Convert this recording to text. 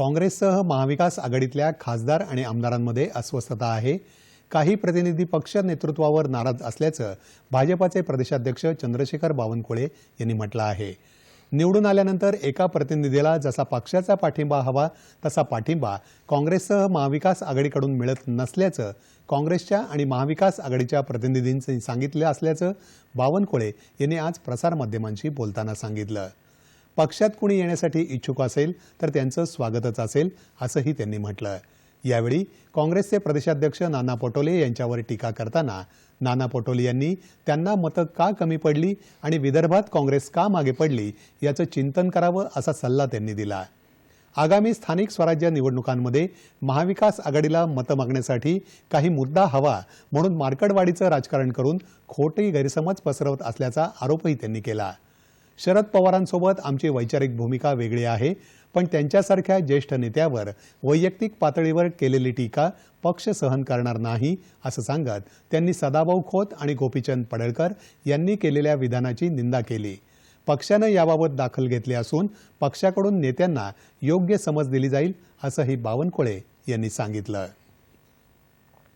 काँग्रेससह महाविकास आघाडीतल्या खासदार आणि आमदारांमध्ये अस्वस्थता आहे. काही प्रतिनिधी पक्ष नेतृत्वावर नाराज असल्याचं भाजपाचे प्रदेशाध्यक्ष चंद्रशेखर बावनकुळे यांनी म्हटलं आहे. निवडून आल्यानंतर एका प्रतिनिधीला जसा पक्षाचा पाठिंबा हवा तसा पाठिंबा काँग्रेससह महाविकास आघाडीकडून मिळत नसल्याचं काँग्रेसच्या आणि महाविकास आघाडीच्या प्रतिनिधींनी सांगितलं असल्याचं बावनकुळे यांनी आज प्रसारमाध्यमांशी बोलताना सांगितलं. पक्षात कुणी येण्यासाठी इच्छुक असेल तर त्यांचं स्वागतच असेल असंही त्यांनी म्हटलं यावेळी काँग्रेसचे प्रदेशाध्यक्ष नाना पटोले यांच्यावर टीका करताना नाना पटोले यांनी त्यांना मतं का कमी पडली आणि विदर्भात काँग्रेस का मागे पडली याचं चिंतन करावं असा सल्ला त्यांनी दिला. आगामी स्थानिक स्वराज्य निवडणुकांमध्ये महाविकास आघाडीला मतं मागण्यासाठी काही मुद्दा हवा म्हणून मार्कडवाडीचं राजकारण करून खोटी गैरसमज पसरवत असल्याचा आरोपही त्यांनी केला. शरद पवारांसोबत आमची वैचारिक भूमिका वेगळी आहे पण त्यांच्यासारख्या ज्येष्ठ नेत्यावर वैयक्तिक पातळीवर केलेली टीका पक्ष सहन करणार नाही असं सांगत त्यांनी सदाभाऊ खोत आणि गोपीचंद पडळकर यांनी केलेल्या विधानाची निंदा केली. पक्षानं याबाबत दाखल घेतली असून पक्षाकडून नेत्यांना योग्य समज दिली जाईल असंही बावनकुळे यांनी सांगितलं.